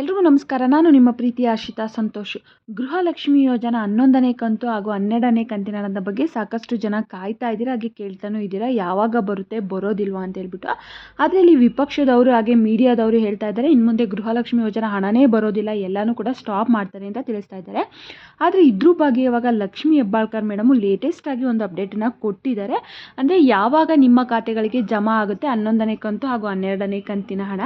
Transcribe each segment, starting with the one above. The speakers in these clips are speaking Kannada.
ಎಲ್ರಿಗೂ ನಮಸ್ಕಾರ. ನಾನು ನಿಮ್ಮ ಪ್ರೀತಿಯ ಆಶಿತಾ ಸಂತೋಷ್. ಗೃಹಲಕ್ಷ್ಮಿ ಯೋಜನಾ ಹನ್ನೊಂದನೇ ಕಂತು ಹಾಗೂ ಹನ್ನೆರಡನೇ ಕಂತಿನ ಬಗ್ಗೆ ಸಾಕಷ್ಟು ಜನ ಕಾಯ್ತಾ ಇದ್ದೀರಾ, ಹಾಗೆ ಕೇಳ್ತಾನೂ ಇದ್ದೀರಾ, ಯಾವಾಗ ಬರುತ್ತೆ, ಬರೋದಿಲ್ವಾ ಅಂತ ಹೇಳ್ಬಿಟ್ಟು. ಆದರೆ ಇಲ್ಲಿ ವಿಪಕ್ಷದವರು ಹಾಗೆ ಮೀಡಿಯಾದವರು ಹೇಳ್ತಾ ಇದ್ದಾರೆ ಇನ್ನು ಮುಂದೆ ಗೃಹಲಕ್ಷ್ಮಿ ಯೋಜನಾ ಹಣನೇ ಬರೋದಿಲ್ಲ, ಎಲ್ಲನೂ ಕೂಡ ಸ್ಟಾಪ್ ಮಾಡ್ತಾರೆ ಅಂತ ತಿಳಿಸ್ತಾ ಇದ್ದಾರೆ. ಆದರೆ ಇದ್ರ ಬಗ್ಗೆ ಇವಾಗ ಲಕ್ಷ್ಮಿ ಹೆಬ್ಬಾಳ್ಕರ್ ಮೇಡಮು ಲೇಟೆಸ್ಟ್ ಆಗಿ ಒಂದು ಅಪ್ಡೇಟನ್ನು ಕೊಟ್ಟಿದ್ದಾರೆ. ಅಂದರೆ ಯಾವಾಗ ನಿಮ್ಮ ಖಾತೆಗಳಿಗೆ ಜಮಾ ಆಗುತ್ತೆ ಹನ್ನೊಂದನೇ ಕಂತು ಹಾಗೂ ಹನ್ನೆರಡನೇ ಕಂತಿನ ಹಣ?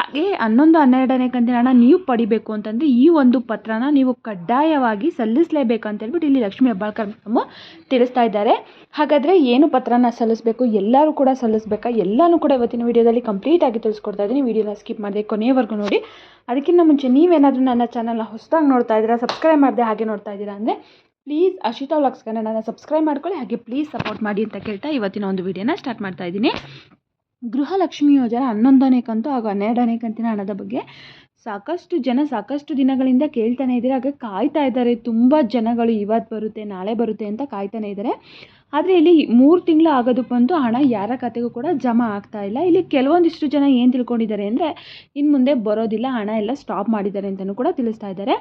ಹಾಗೆ ಹನ್ನೊಂದು ಹನ್ನೆರಡನೇ ಕಂತಿನ ಹಣ ನೀವು ಪಡಿಬೇಕು ಅಂತಂದರೆ ಈ ಒಂದು ಪತ್ರನ ನೀವು ಕಡ್ಡಾಯವಾಗಿ ಸಲ್ಲಿಸಲೇಬೇಕು ಅಂತ ಹೇಳ್ಬಿಟ್ಟು ಇಲ್ಲಿ ಲಕ್ಷ್ಮೀ ಹೆಬ್ಬಾಳ್ಕರ್ ತಿಳಿಸ್ತಾ ಇದ್ದಾರೆ. ಹಾಗಾದರೆ ಏನು ಪತ್ರನ ಸಲ್ಲಿಸಬೇಕು? ಎಲ್ಲರೂ ಕೂಡ ಸಲ್ಲಿಸಬೇಕಾ? ಎಲ್ಲನೂ ಕೂಡ ಇವತ್ತಿನ ವೀಡಿಯೋದಲ್ಲಿ ಕಂಪ್ಲೀಟಾಗಿ ತಿಳಿಸ್ಕೊಡ್ತಾ ಇದ್ದೀನಿ. ವೀಡಿಯೋನ ಸ್ಕಿಪ್ ಮಾಡಿದೆ ಕೊನೆಯವರೆಗೂ ನೋಡಿ. ಅದಕ್ಕಿಂತ ಮುಂಚೆ ನೀವೇನಾದರೂ ನನ್ನ ಚಾನಲ್ನ ಹೊಸದಾಗಿ ನೋಡ್ತಾ ಇದ್ದೀರಾ ಸಬ್ಸ್ಕ್ರೈಬ್ ಮಾಡಿದೆ ಹಾಗೆ ನೋಡ್ತಾ ಇದ್ದೀರಾ ಅಂದರೆ ಪ್ಲೀಸ್ ಅಶಿತಾ ವ್ಲಾಗ್ಸ್ ನನ್ನ ಸಬ್ಸ್ಕ್ರೈಬ್ ಮಾಡ್ಕೊಳ್ಳಿ. ಹಾಗೆ ಪ್ಲೀಸ್ ಸಪೋರ್ಟ್ ಮಾಡಿ ಅಂತ ಕೇಳ್ತಾ ಇವತ್ತಿನ ಒಂದು ವೀಡಿಯೋನ ಸ್ಟಾರ್ಟ್ ಮಾಡ್ತಾ ಇದ್ದೀನಿ. ಗೃಹಲಕ್ಷ್ಮಿ ಯೋಜನೆ ಹನ್ನೊಂದನೇ ಕಂತು ಹಾಗೂ ಹನ್ನೆರಡನೇ ಕಂತಿನ ಹಣದ ಬಗ್ಗೆ ಸಾಕಷ್ಟು ಜನ ಸಾಕಷ್ಟು ದಿನಗಳಿಂದ ಕೇಳ್ತಾನೆ ಇದ್ದಾರೆ. ಹಾಗೆ ಕಾಯ್ತಾ ಇದ್ದಾರೆ. ತುಂಬ ಜನಗಳು ಇವತ್ತು ಬರುತ್ತೆ, ನಾಳೆ ಬರುತ್ತೆ ಅಂತ ಕಾಯ್ತಾನೆ ಇದ್ದಾರೆ. ಆದರೆ ಇಲ್ಲಿ ಮೂರು ತಿಂಗಳು ಆಗೋದು ಬಂತು ಹಣ ಯಾರ ಖಾತೆಗೂ ಕೂಡ ಜಮಾ ಆಗ್ತಾ ಇಲ್ಲ. ಇಲ್ಲಿ ಕೆಲವೊಂದಿಷ್ಟು ಜನ ಏನು ತಿಳ್ಕೊಂಡಿದ್ದಾರೆ ಅಂದರೆ ಇನ್ನು ಮುಂದೆ ಬರೋದಿಲ್ಲ, ಹಣ ಎಲ್ಲ ಸ್ಟಾಪ್ ಮಾಡಿದ್ದಾರೆ ಅಂತಲೂ ಕೂಡ ತಿಳಿಸ್ತಾ ಇದ್ದಾರೆ.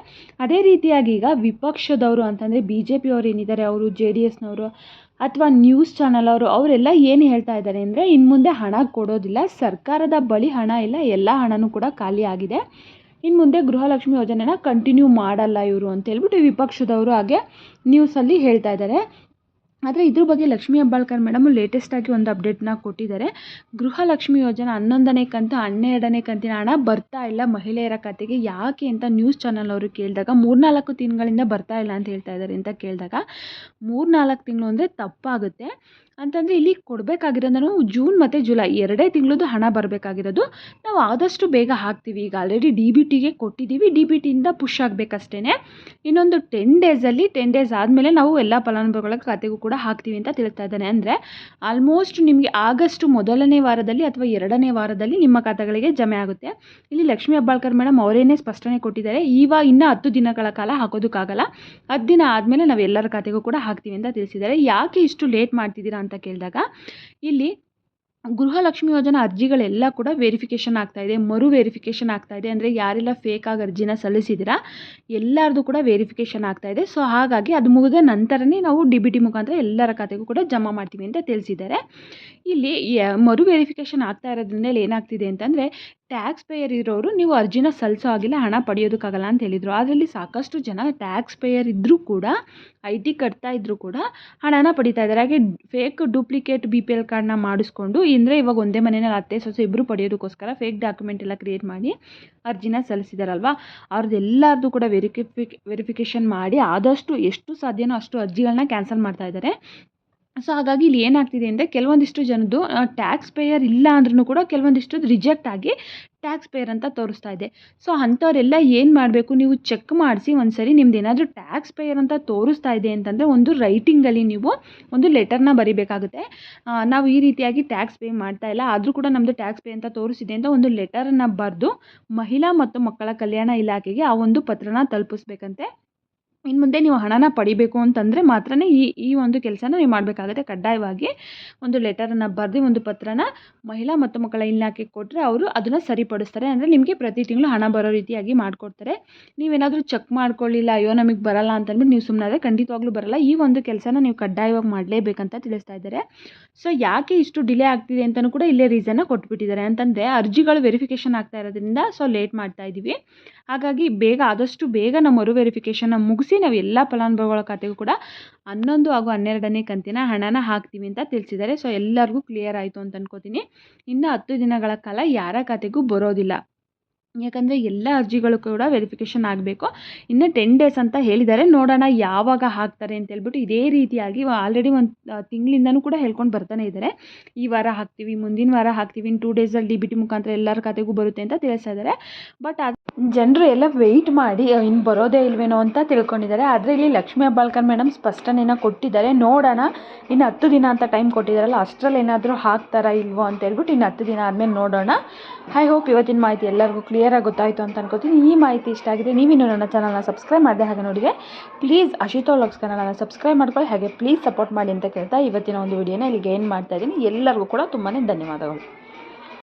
ಅದೇ ರೀತಿಯಾಗಿ ಈಗ ವಿಪಕ್ಷದವರು ಅಂತಂದರೆ ಬಿ ಜೆ ಪಿಯವರು ಏನಿದ್ದಾರೆ, ಅವರು ಜೆ ಡಿ ಎಸ್ನವರು ಅಥವಾ ನ್ಯೂಸ್ ಚಾನಲ್ ಅವರು, ಅವರೆಲ್ಲ ಏನು ಹೇಳ್ತಾ ಇದ್ದಾರೆ ಅಂದರೆ ಇನ್ನು ಮುಂದೆ ಹಣ ಕೊಡೋದಿಲ್ಲ, ಸರ್ಕಾರದ ಬಳಿ ಹಣ ಇಲ್ಲ, ಎಲ್ಲ ಹಣನೂ ಕೂಡ ಖಾಲಿ ಆಗಿದೆ. ಇನ್ನು ಮುಂದೆ ಗೃಹಲಕ್ಷ್ಮಿ ಯೋಜನೆನ ಕಂಟಿನ್ಯೂ ಮಾಡಲ್ಲ ಇವರು ಅಂತ ಹೇಳ್ಬಿಟ್ಟು ವಿಪಕ್ಷದವರು ಹಾಗೆ ನ್ಯೂಸಲ್ಲಿ ಹೇಳ್ತಾ ಇದ್ದಾರೆ. ಆದರೆ ಇದ್ರ ಬಗ್ಗೆ ಲಕ್ಷ್ಮಿ ಹೆಬ್ಬಾಳ್ಕರ್ ಮೇಡಮು ಲೇಟೆಸ್ಟಾಗಿ ಒಂದು ಅಪ್ಡೇಟ್ನ ಕೊಟ್ಟಿದ್ದಾರೆ. ಗೃಹಲಕ್ಷ್ಮಿ ಯೋಜನೆ ಹನ್ನೊಂದನೇ ಕಂತು, ಹನ್ನೆರಡನೇ ಕಂತಿನ ಹಣ ಬರ್ತಾ ಇಲ್ಲ ಮಹಿಳೆಯರ ಖಾತೆಗೆ. ಯಾಕೆ ಅಂತ ನ್ಯೂಸ್ ಚಾನಲ್ ಅವರು ಕೇಳಿದಾಗ, ಮೂರ್ನಾಲ್ಕು ತಿಂಗಳಿಂದ ಬರ್ತಾ ಇಲ್ಲ ಅಂತ ಹೇಳ್ತಾ ಇದ್ದಾರೆ ಅಂತ ಕೇಳಿದಾಗ ಮೂರ್ನಾಲ್ಕು ತಿಂಗಳು ಅಂದರೆ ತಪ್ಪಾಗುತ್ತೆ. ಅಂತಂದರೆ ಇಲ್ಲಿ ಕೊಡಬೇಕಾಗಿರೋದು ನಾವು ಜೂನ್ ಮತ್ತು ಜುಲೈ ಎರಡೇ ತಿಂಗಳದ್ದು ಹಣ ಬರಬೇಕಾಗಿರೋದು. ನಾವು ಆದಷ್ಟು ಬೇಗ ಹಾಕ್ತೀವಿ. ಈಗ ಆಲ್ರೆಡಿ ಡಿ ಬಿ ಟಿಗೆ ಕೊಟ್ಟಿದ್ದೀವಿ. ಡಿ ಬಿ ಟಿಯಿಂದ ಪುಷ್ ಆಗಬೇಕಷ್ಟೇ ಇನ್ನೊಂದು ಟೆನ್ ಡೇಸಲ್ಲಿ ಟೆನ್ ಡೇಸ್ ಆದಮೇಲೆ ನಾವು ಎಲ್ಲ ಫಲಾನುಭವಿಗಳ ಖಾತೆಗೂ ಕೂಡ ಹಾಕ್ತೀವಿ ಅಂತ ತಿಳಿಸ್ತಾ ಇದ್ದಾನೆ. ಅಂದರೆ ಆಲ್ಮೋಸ್ಟ್ ನಿಮಗೆ ಆಗಸ್ಟ್ ಮೊದಲನೇ ವಾರದಲ್ಲಿ ಅಥವಾ ಎರಡನೇ ವಾರದಲ್ಲಿ ನಿಮ್ಮ ಖಾತೆಗಳಿಗೆ ಜಮೆ ಆಗುತ್ತೆ. ಇಲ್ಲಿ ಲಕ್ಷ್ಮೀ ಹೆಬ್ಬಾಳ್ಕರ್ ಮೇಡಮ್ ಅವರೇನೇ ಸ್ಪಷ್ಟನೆ ಕೊಟ್ಟಿದ್ದಾರೆ. ಇವಾಗ ಇನ್ನೂ ಹತ್ತು ದಿನಗಳ ಕಾಲ ಹಾಕೋದಕ್ಕಾಗಲ್ಲ. ಹತ್ತು ದಿನ ಆದಮೇಲೆ ನಾವು ಎಲ್ಲರ ಖಾತೆಗೂ ಕೂಡ ಹಾಕ್ತೀವಿ ಅಂತ ತಿಳಿಸಿದ್ದಾರೆ. ಯಾಕೆ ಇಷ್ಟು ಲೇಟ್ ಮಾಡ್ತಿದ್ದೀರಾ ಅಂತ ಕೇಳಿದಾಗ, ಇಲ್ಲಿ ಗೃಹಲಕ್ಷ್ಮಿ ಯೋಜನಾ ಅರ್ಜಿಗಳೆಲ್ಲ ಕೂಡ ವೆರಿಫಿಕೇಷನ್ ಆಗ್ತಾ ಇದೆ, ಮರು ವೆರಿಫಿಕೇಷನ್ ಆಗ್ತಾ ಇದೆ. ಅಂದರೆ ಯಾರೆಲ್ಲ ಫೇಕಾಗಿ ಅರ್ಜಿನ ಸಲ್ಲಿಸಿದ್ದೀರಾ, ಎಲ್ಲರದು ಕೂಡ ವೆರಿಫಿಕೇಷನ್ ಆಗ್ತಾ ಇದೆ. ಸೊ ಹಾಗಾಗಿ ಅದು ಮುಗಿದ ನಂತರನೇ ನಾವು ಡಿ ಬಿ ಟಿ ಮುಖಾಂತರ ಎಲ್ಲರ ಖಾತೆಗೂ ಕೂಡ ಜಮಾ ಮಾಡ್ತೀವಿ ಅಂತ ತಿಳಿಸಿದ್ದಾರೆ. ಇಲ್ಲಿ ಮರು ವೆರಿಫಿಕೇಷನ್ ಆಗ್ತಾ ಇರೋದ್ರಿಂದ ಏನಾಗ್ತಿದೆ ಅಂತಂದರೆ ಟ್ಯಾಕ್ಸ್ ಪೇಯರ್ ಇರೋರು ನೀವು ಅರ್ಜಿನ ಸಲ್ಲಿಸೋ ಆಗಿಲ್ಲ ಹಣ ಪಡೆಯೋದಕ್ಕಾಗಲ್ಲ ಅಂತ ಹೇಳಿದರು. ಅದರಲ್ಲಿ ಸಾಕಷ್ಟು ಜನ ಟ್ಯಾಕ್ಸ್ ಪೇಯರ್ ಇದ್ದರೂ ಕೂಡ ಐ ಟಿ ಕಟ್ತಾ ಇದ್ದರೂ ಕೂಡ ಹಣನ ಪಡಿತಾ ಇದ್ದಾರೆ. ಹಾಗೆ fake duplicate B P L ಕಾರ್ಡ್ನ ಮಾಡಿಸ್ಕೊಂಡು ಅಂದರೆ ಇವಾಗ ಒಂದೇ ಮನೆಯಲ್ಲಿ ಅತ್ತೆ, ಸೊಸೆ ಇಬ್ಬರು ಪಡೆಯೋದಕ್ಕೋಸ್ಕರ ಫೇಕ್ ಡಾಕ್ಯುಮೆಂಟ್ ಎಲ್ಲ ಕ್ರಿಯೇಟ್ ಮಾಡಿ ಅರ್ಜಿನ ಸಲ್ಲಿಸಿದಾರಲ್ವ ಅವ್ರದ್ದೆಲ್ಲರದು ಕೂಡ ವೆರಿಫಿಕ್ ವೆರಿಫಿಕೇಷನ್ ಮಾಡಿ ಆದಷ್ಟು ಎಷ್ಟು ಸಾಧ್ಯನೋ ಅಷ್ಟು ಅರ್ಜಿಗಳನ್ನ ಕ್ಯಾನ್ಸಲ್ ಮಾಡ್ತಾ ಇದ್ದಾರೆ. ಸೊ ಹಾಗಾಗಿ ಇಲ್ಲಿ ಏನಾಗ್ತಿದೆ ಅಂದರೆ ಕೆಲವೊಂದಿಷ್ಟು ಜನದ್ದು ಟ್ಯಾಕ್ಸ್ ಪೇಯರ್ ಇಲ್ಲ ಅಂದ್ರೂ ಕೂಡ ಕೆಲವೊಂದಿಷ್ಟು ರಿಜೆಕ್ಟ್ ಆಗಿ ಟ್ಯಾಕ್ಸ್ ಪೇಯರ್ ಅಂತ ತೋರಿಸ್ತಾ ಇದೆ. ಸೊ ಅಂಥವರೆಲ್ಲ ಏನು ಮಾಡಬೇಕು? ನೀವು ಚೆಕ್ ಮಾಡಿಸಿ ಒಂದು ಸರಿ ನಿಮ್ದು ಏನಾದರೂ ಟ್ಯಾಕ್ಸ್ ಪೇಯರ್ ಅಂತ ತೋರಿಸ್ತಾ ಇದೆ ಅಂತಂದರೆ ಒಂದು ರೈಟಿಂಗಲ್ಲಿ ನೀವು ಒಂದು ಲೆಟರ್ನ ಬರಿಬೇಕಾಗುತ್ತೆ. ನಾವು ಈ ರೀತಿಯಾಗಿ ಟ್ಯಾಕ್ಸ್ ಪೇ ಮಾಡ್ತಾ ಇಲ್ಲ, ಆದರೂ ಕೂಡ ನಮ್ಮದು ಟ್ಯಾಕ್ಸ್ ಪೇ ಅಂತ ತೋರಿಸಿದೆ ಅಂತ ಒಂದು ಲೆಟರನ್ನು ಬರೆದು ಮಹಿಳಾ ಮತ್ತು ಮಕ್ಕಳ ಕಲ್ಯಾಣ ಇಲಾಖೆಗೆ ಆ ಒಂದು ಪತ್ರನ ತಲುಪಿಸ್ಬೇಕಂತೆ. ಇನ್ನು ಮುಂದೆ ನೀವು ಹಣನ ಪಡಿಬೇಕು ಅಂತಂದರೆ ಮಾತ್ರ ಈ ಈ ಒಂದು ಕೆಲಸನ ನೀವು ಮಾಡಬೇಕಾಗುತ್ತೆ. ಕಡ್ಡಾಯವಾಗಿ ಒಂದು ಲೆಟರನ್ನು ಬರೆದು ಒಂದು ಪತ್ರನ ಮಹಿಳಾ ಮತ್ತು ಮಕ್ಕಳ ಇಲಾಖೆಗೆ ಕೊಟ್ಟರೆ ಅವರು ಅದನ್ನು ಸರಿಪಡಿಸ್ತಾರೆ. ಅಂದರೆ ನಿಮಗೆ ಪ್ರತಿ ತಿಂಗಳು ಹಣ ಬರೋ ರೀತಿಯಾಗಿ ಮಾಡಿಕೊಡ್ತಾರೆ. ನೀವೇನಾದರೂ ಚೆಕ್ ಮಾಡ್ಕೊಳ್ಳಿಲ್ಲ, ಅಯ್ಯೋ ನಮಗೆ ಬರಲ್ಲ ಅಂತಂದ್ಬಿಟ್ಟು ನೀವು ಸುಮ್ಮನಾದರೆ ಖಂಡಿತವಾಗ್ಲೂ ಬರಲ್ಲ. ಈ ಒಂದು ಕೆಲಸನ ನೀವು ಕಡ್ಡಾಯವಾಗಿ ಮಾಡಲೇಬೇಕಂತ ತಿಳಿಸ್ತಾ ಇದ್ದಾರೆ. ಸೊ ಯಾಕೆ ಇಷ್ಟು ಡಿಲೇ ಆಗ್ತಿದೆ ಅಂತಲೂ ಕೂಡ ಇಲ್ಲೇ ರೀಸನ್ನ ಕೊಟ್ಬಿಟ್ಟಿದ್ದಾರೆ. ಅಂತಂದರೆ ಅರ್ಜಿಗಳು ವೆರಿಫಿಕೇಷನ್ ಆಗ್ತಾ ಇರೋದ್ರಿಂದ ಸೊ ಲೇಟ್ ಮಾಡ್ತಾ ಇದ್ದೀವಿ ಹಾಗಾಗಿ ಬೇಗ ಆದಷ್ಟು ಬೇಗ ನಮ್ಮ ಮರು ವೆರಿಫಿಕೇಷನ್ನ ಮುಗಿಸಿ ನಾವು ಎಲ್ಲ ಫಲಾನುಭವಿಗಳ ಖಾತೆಗೂ ಕೂಡ ಹನ್ನೊಂದು ಹಾಗೂ ಹನ್ನೆರಡನೇ ಕಂತಿನ ಹಣನ ಹಾಕ್ತೀವಿ ಅಂತ ತಿಳಿಸಿದ್ದಾರೆ. ಸೊ ಎಲ್ಲರಿಗೂ ಕ್ಲಿಯರ್ ಆಯಿತು ಅಂತ ಅನ್ಕೋತೀನಿ. ಇನ್ನು ಹತ್ತು ದಿನಗಳ ಕಾಲ ಯಾರ ಖಾತೆಗೂ ಬರೋದಿಲ್ಲ. ಯಾಕಂದರೆ ಎಲ್ಲ ಅರ್ಜಿಗಳು ಕೂಡ ವೆರಿಫಿಕೇಷನ್ ಆಗಬೇಕು. ಇನ್ನು ಟೆನ್ ಡೇಸ್ ಅಂತ ಹೇಳಿದ್ದಾರೆ. ನೋಡೋಣ ಯಾವಾಗ ಹಾಕ್ತಾರೆ ಅಂತ ಹೇಳ್ಬಿಟ್ಟು ಇದೇ ರೀತಿಯಾಗಿ ಆಲ್ರೆಡಿ ಒಂದು ತಿಂಗಳಿಂದನೂ ಕೂಡ ಹೇಳ್ಕೊಂಡು ಬರ್ತಾನೆ ಇದ್ದಾರೆ. ಈ ವಾರ ಹಾಕ್ತೀವಿ, ಮುಂದಿನ ವಾರ ಹಾಕ್ತೀವಿ ಇನ್ನು ಟೂ ಡೇಸಲ್ಲಿ ಡಿ ಬಿ ಟಿ ಮುಖಾಂತರ ಎಲ್ಲರ ಖಾತೆಗೂ ಬರುತ್ತೆ ಅಂತ ತಿಳಿಸ್ತಾ ಇದ್ದಾರೆ. ಬಟ್ ಜನರು ಎಲ್ಲ ವೆಯ್ಟ್ ಮಾಡಿ ಇನ್ನು ಬರೋದೇ ಇಲ್ವೇನೋ ಅಂತ ತಿಳ್ಕೊಂಡಿದ್ದಾರೆ. ಆದರೆ ಇಲ್ಲಿ ಲಕ್ಷ್ಮೀ ಹೆಬ್ಬಾಳ್ಕರ್ ಮೇಡಮ್ ಸ್ಪಷ್ಟನೆನ ಕೊಟ್ಟಿದ್ದಾರೆ. ನೋಡೋಣ ಇನ್ನು ಹತ್ತು ದಿನ ಅಂತ ಟೈಮ್ ಕೊಟ್ಟಿದ್ದಾರಲ್ಲ, ಅಷ್ಟರಲ್ಲಿ ಏನಾದರೂ ಹಾಕ್ತಾರಾ ಇಲ್ವೋ ಅಂತ ಹೇಳ್ಬಿಟ್ಟು ಇನ್ನು ಹತ್ತು ದಿನ ಆದಮೇಲೆ ನೋಡೋಣ. ಐ ಹೋಪ್ ಇವತ್ತಿನ ಮಾಹಿತಿ ಎಲ್ಲರಿಗೂ ಕ್ಲಿಯರಾಗಿ ಗೊತ್ತಾಯಿತು ಅಂತ ಅನ್ಕೋತೀನಿ. ಈ ಮಾಹಿತಿ ಇಷ್ಟ ಆಗಿದೆ ನೀವಿನ್ನು ನನ್ನ ಚಾನಲ್ನ ಸಬ್ಸ್ಕ್ರೈಬ್ ಮಾಡಿದೆ ಹಾಗೆ ನೋಡಿದೆ ಪ್ಲೀಸ್ ಅಶಿತೋ ವ್ಲಾಗ್ಸ್ ಚಾನಲ್ನ ಸಬ್ಸ್ಕ್ರೈಬ್ ಮಾಡ್ಕೊಳ್ಳಿ. ಹಾಗೆ ಪ್ಲೀಸ್ ಸಪೋರ್ಟ್ ಮಾಡಿ ಅಂತ ಕೇಳ್ತಾ ಇವತ್ತಿನ ಒಂದು ವಿಡಿಯೋನ ಇಲ್ಲಿಗೆ ಏನು ಮಾಡ್ತಾ ಇದ್ದೀನಿ. ಎಲ್ಲರಿಗೂ ಕೂಡ ತುಂಬಾ ಧನ್ಯವಾದಗಳು.